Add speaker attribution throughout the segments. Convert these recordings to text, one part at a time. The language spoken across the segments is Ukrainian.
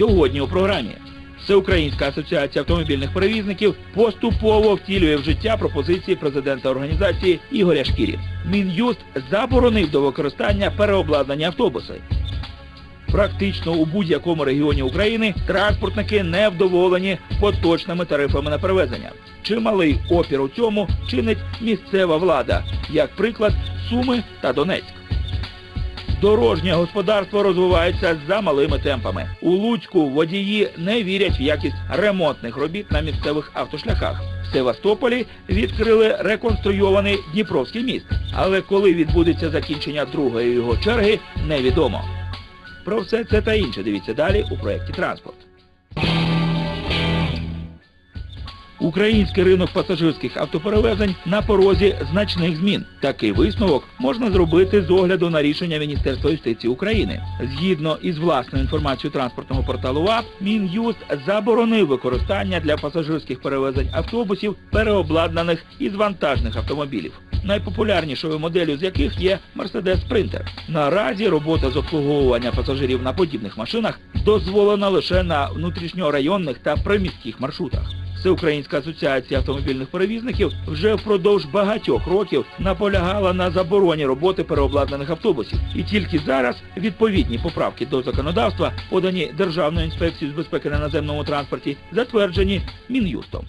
Speaker 1: Сьогодні у програмі Всеукраїнська асоціація автомобільних перевізників поступово втілює в життя пропозиції президента організації Ігоря Шкірі. Мін'юст заборонив до використання переобладнання автобуси. Практично у будь-якому регіоні України транспортники не вдоволені поточними тарифами на перевезення. Чималий опір у цьому чинить місцева влада, як приклад Суми та Донецьк. Дорожнє господарство розвивається за малими темпами. У Луцьку водії не вірять в якість ремонтних робіт на місцевих автошляхах. В Севастополі відкрили реконструйований Дніпровський міст. Але коли відбудеться закінчення другої його черги, невідомо. Про все це та інше дивіться далі у проєкті Транспорт. Український ринок пасажирських автоперевезень на порозі значних змін. Такий висновок можна зробити з огляду на рішення Міністерства юстиції України. Згідно із власною інформацією транспортного порталу ВАП, Мін'юст заборонив використання для пасажирських перевезень автобусів, переобладнаних із вантажних автомобілів. Найпопулярнішою моделлю з яких є Mercedes Sprinter. Наразі робота з обслуговування пасажирів на подібних машинах дозволена лише на внутрішньорайонних та приміських маршрутах. Всеукраїнська асоціація автомобільних перевізників вже впродовж багатьох років наполягала на забороні роботи переобладнаних автобусів. І тільки зараз відповідні поправки до законодавства, подані Державною інспекцією з безпеки на наземному транспорті, затверджені Мін'юстом.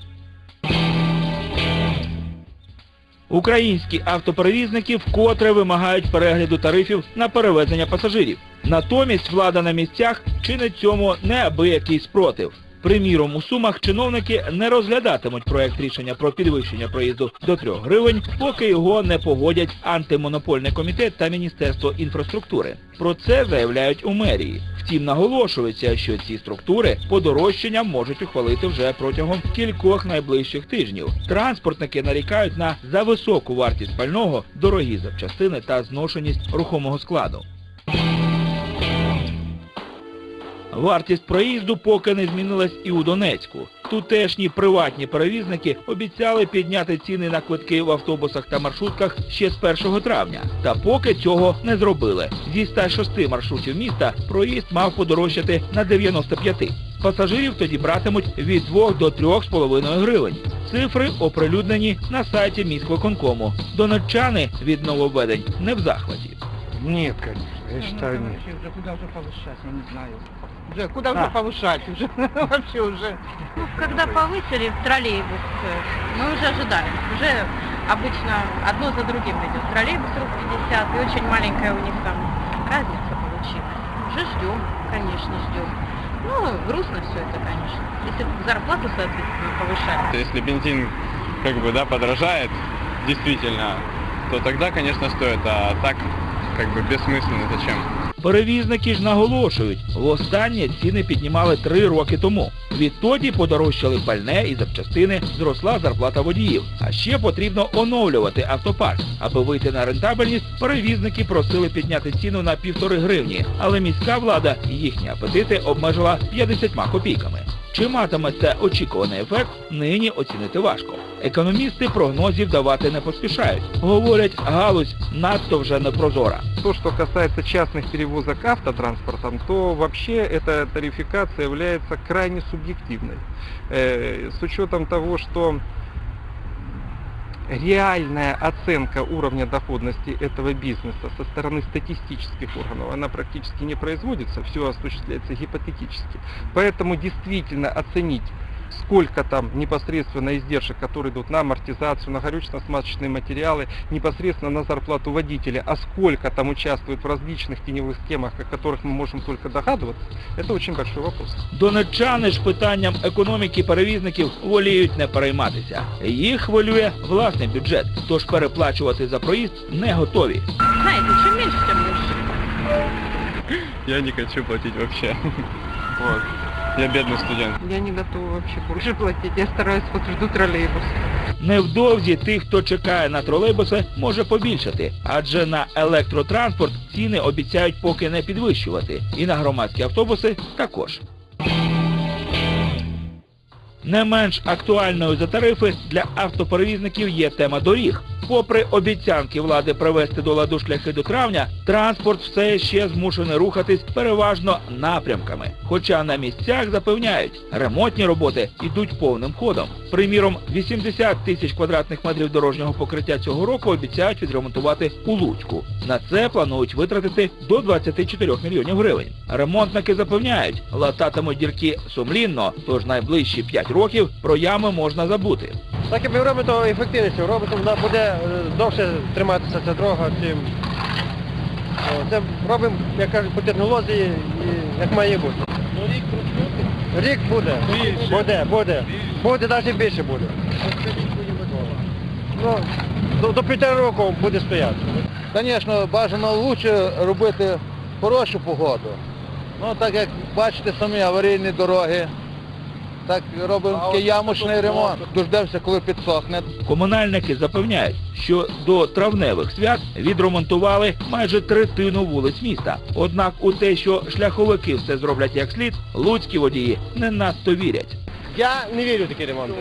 Speaker 1: Українські автоперевізники вкотре вимагають перегляду тарифів на перевезення пасажирів. Натомість влада на місцях чинить цьому неабиякий спротив. Приміром, у Сумах чиновники не розглядатимуть проект рішення про підвищення проїзду до 3 гривень, поки його не погодять антимонопольний комітет та Міністерство інфраструктури. Про це заявляють у мерії. Втім, наголошується, що ці структури подорожчання можуть ухвалити вже протягом кількох найближчих тижнів. Транспортники нарікають на зависоку вартість пального, дорогі запчастини та зношеність рухомого складу. Вартість проїзду поки не змінилась і у Донецьку. Тутешні приватні перевізники обіцяли підняти ціни на квитки в автобусах та маршрутках ще з 1 травня. Та поки цього не зробили. Зі 106 маршрутів міста проїзд мав подорожчати на 95. Пасажирів тоді братимуть від 2 до 3,5 гривень. Цифри оприлюднені на сайті міськвиконкому. Донеччани від нововведень не в захваті.
Speaker 2: Нет, конечно, я
Speaker 3: вообще уже куда уже повышать, я не знаю. Уже куда
Speaker 2: А.
Speaker 3: уже повышать уже? Вообще уже.
Speaker 4: Ну, когда повысили в троллейбус, э, мы уже ожидаем. Уже обычно одно за другим идет. Троллейбус рубль 50, и очень маленькая у них там разница получилась. Уже ждем, конечно, ждем. Ну, грустно все это, конечно. Если зарплату, соответственно, повышать.
Speaker 5: Если бензин как бы да, подорожает, действительно, то тогда, конечно, стоит, а так как бы бессмысленно зачем.
Speaker 1: Перевізники ж наголошують, востаннє ціни піднімали три роки тому. Відтоді подорожчали пальне і запчастини, зросла зарплата водіїв. А ще потрібно оновлювати автопарк. Аби вийти на рентабельність, перевізники просили підняти ціну на півтори гривні, але міська влада їхні апетити обмежила 50 копійками. Чи матиме це очікуваний ефект, нині оцінити важко. Економісти прогнозів давати не поспішають. Говорять, галузь надто вже непрозора.
Speaker 2: То, что касается частных перевозок автотранспортом, то вообще эта тарификация является крайне субъективной. Э, С учетом того, что реальная оценка уровня доходности этого бизнеса со стороны статистических органов, она практически не производится, все осуществляется гипотетически. Поэтому действительно оценить сколько там непосредственно издержек, которые идут на амортизацию, на горючечно-смазочные материалы, непосредственно на зарплату водителя, а сколько там участвует в различных теневых схемах, о которых мы можем только догадываться, это очень большой вопрос.
Speaker 1: Донеччани ж питанням економіки перевізників воліють не перейматися. Їх хвилює власний бюджет, тож переплачувати за проїзд не готові.
Speaker 4: Знаете, чем меньше, тем лучше.
Speaker 5: Я не хочу платить вообще. Вот. Я бедный студент.
Speaker 3: Я не готова вообще больше платить. Я стараюсь вот жду троллейбус.
Speaker 1: Невдовзі тих, хто чекає на тролейбуси, може побільшати, адже на електротранспорт ціни обіцяють поки не підвищувати, і на громадські автобуси також. Не менш актуальною за тарифи для автоперевізників є тема доріг. Попри обіцянки влади привести до ладу шляхи до травня, транспорт все ще змушений рухатись переважно напрямками. Хоча на місцях запевняють, ремонтні роботи йдуть повним ходом. Приміром, 80 тисяч квадратних метрів дорожнього покриття цього року обіцяють відремонтувати у Луцьку. На це планують витратити до 24 мільйонів гривень. Ремонтники запевняють, лататимуть дірки сумлінно, тож найближчі 5 років про ями можна забути.
Speaker 6: Так як ми робимо, то ефективніше робимо, вона буде е, довше триматися ця дорога, чим це робимо, як кажуть, по технології, і як має бути. Ну рік Рік буде. Буде, буде. Буде навіть більше буде. Ну, до, до п'яти років буде стояти.
Speaker 7: Звісно, бажано краще робити хорошу погоду. Ну, так як бачите самі аварійні дороги, так робимо такий ямочний ремонт. Дождемося, коли підсохне.
Speaker 1: Комунальники запевняють, що до травневих свят відремонтували майже третину вулиць міста. Однак у те, що шляховики все зроблять як слід, луцькі водії не надто вірять.
Speaker 6: Я не вірю в такі ремонти.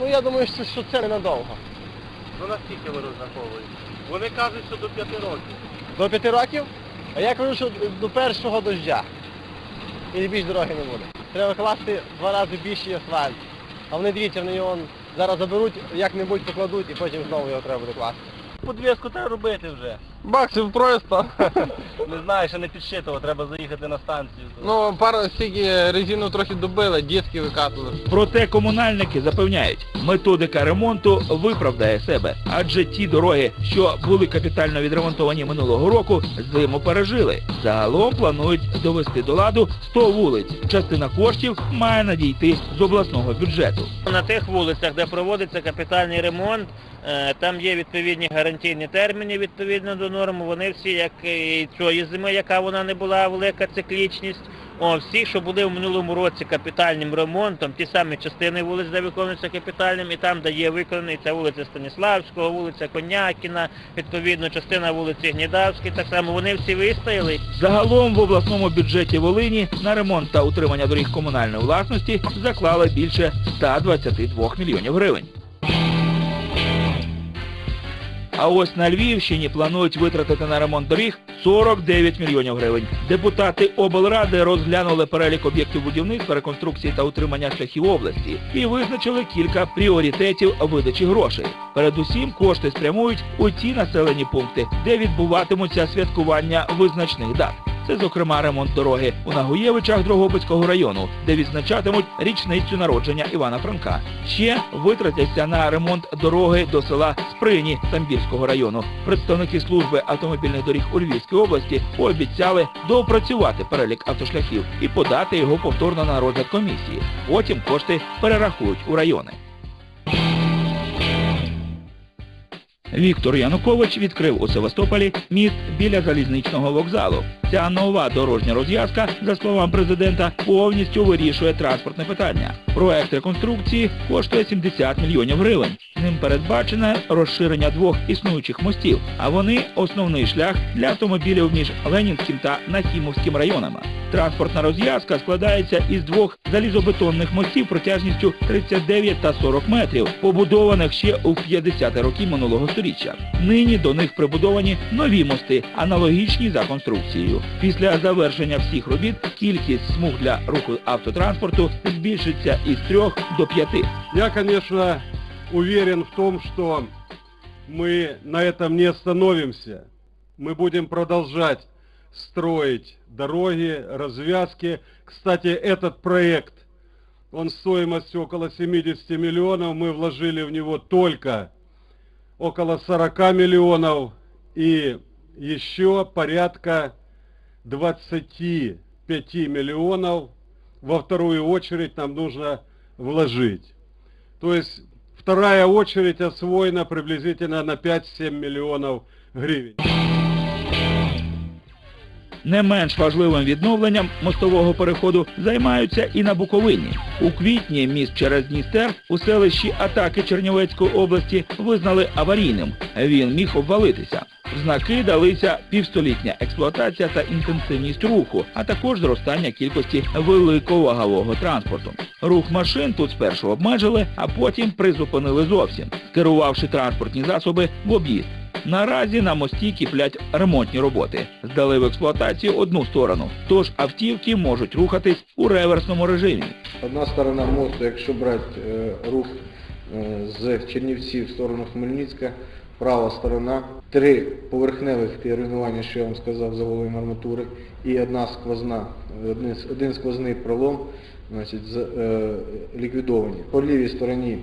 Speaker 6: Ну я думаю, що, що це ненадовго. Ну наскільки ви розраховуєте? Вони кажуть, що до п'яти років. До п'яти років? А я кажу, що до першого дождя. І більш дороги не буде. Треба класти два рази більший асфальт. А вони дивіться, вони його зараз заберуть, як-небудь покладуть і потім знову його треба буде класти. Подвіску треба робити вже.
Speaker 2: Баксів просто.
Speaker 6: Не знаю, ще не підшитого, треба заїхати на станцію.
Speaker 2: Ну, пару стільки резину трохи добили, диски викатували.
Speaker 1: Проте комунальники запевняють, методика ремонту виправдає себе, адже ті дороги, що були капітально відремонтовані минулого року, зиму пережили. Загалом планують довести до ладу 100 вулиць. Частина коштів має надійти з обласного бюджету.
Speaker 8: На тих вулицях, де проводиться капітальний ремонт, е, там є відповідні гарантійні терміни відповідно до норм. Вони всі, як і цієї зими, яка вона не була велика циклічність. О, всі, що були в минулому році капітальним ремонтом, ті самі частини вулиць, де виконується капітальним, і там, де є виконаний, це вулиця Станіславського, вулиця Конякіна, відповідно, частина вулиці Гнідавської, так само вони всі вистояли.
Speaker 1: Загалом в обласному бюджеті Волині на ремонт та утримання доріг комунальної власності заклали більше 122 мільйонів гривень. А ось на Львівщині планують витратити на ремонт доріг 49 мільйонів гривень. Депутати облради розглянули перелік об'єктів будівництва, реконструкції та утримання шляхів області і визначили кілька пріоритетів видачі грошей. Передусім кошти спрямують у ті населені пункти, де відбуватимуться святкування визначних дат. Це, зокрема, ремонт дороги у Нагуєвичах Дрогобицького району, де відзначатимуть річницю народження Івана Франка. Ще витратяться на ремонт дороги до села Сприні Самбірського району. Представники служби автомобільних доріг у Львівській області пообіцяли доопрацювати перелік автошляхів і подати його повторно на розгляд комісії. Потім кошти перерахують у райони. Віктор Янукович відкрив у Севастополі міст біля залізничного вокзалу. Ця нова дорожня розв'язка, за словами президента, повністю вирішує транспортне питання. Проект реконструкції коштує 70 мільйонів гривень. Ним передбачене розширення двох існуючих мостів, а вони основний шлях для автомобілів між Ленінським та Нахімовським районами. Транспортна розв'язка складається із двох залізобетонних мостів протяжністю 39 та 40 метрів, побудованих ще у 50-ті роки минулого сторіччя. Нині до них прибудовані нові мости, аналогічні за конструкцією. Після завершення всіх робіт кількість смуг для руху автотранспорту збільшиться із трьох до п'яти.
Speaker 9: Я, конечно, уверен в том, что мы на этом не остановимся. Мы будем продолжать строить дороги, развязки. Кстати, этот проект, он стоимостью около 70 миллионов, мы вложили в него только около 40 миллионов и еще порядка 25 миллионов во вторую очередь нам нужно вложить. То есть вторая очередь освоена приблизительно на 5-7 мільйонів гривень.
Speaker 1: Не менш важливим відновленням мостового переходу займаються і на Буковині. У квітні міст через Дністер у селищі Атаки Чернівецької області визнали аварійним. Він міг обвалитися. Знаки далися півстолітня експлуатація та інтенсивність руху, а також зростання кількості великовагового транспорту. Рух машин тут спершу обмежили, а потім призупинили зовсім, керувавши транспортні засоби в об'їзд. Наразі на мості кіплять ремонтні роботи. Здали в експлуатацію одну сторону, тож автівки можуть рухатись у реверсному режимі.
Speaker 10: Одна сторона мосту, якщо брати е, рух е, з Чернівців в сторону Хмельницька, права сторона, три поверхневих руйнування, що я вам сказав, завалої арматури, і одна сквозна, один, сквозний пролом значить, е, ліквідовані. По лівій стороні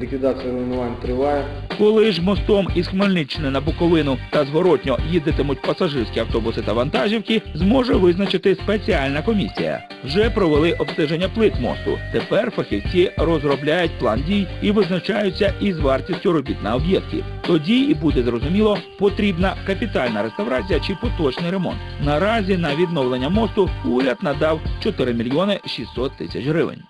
Speaker 10: ліквідація руйнувань триває.
Speaker 1: Коли ж мостом із Хмельниччини на Буковину та зворотньо їздитимуть пасажирські автобуси та вантажівки, зможе визначити спеціальна комісія. Вже провели обстеження плит мосту. Тепер фахівці розробляють план дій і визначаються із вартістю робіт на об'єкті. Тоді і буде зрозуміло, потрібна капітальна реставрація чи поточний ремонт. Наразі на відновлення мосту уряд надав 4 мільйони 600 тисяч гривень.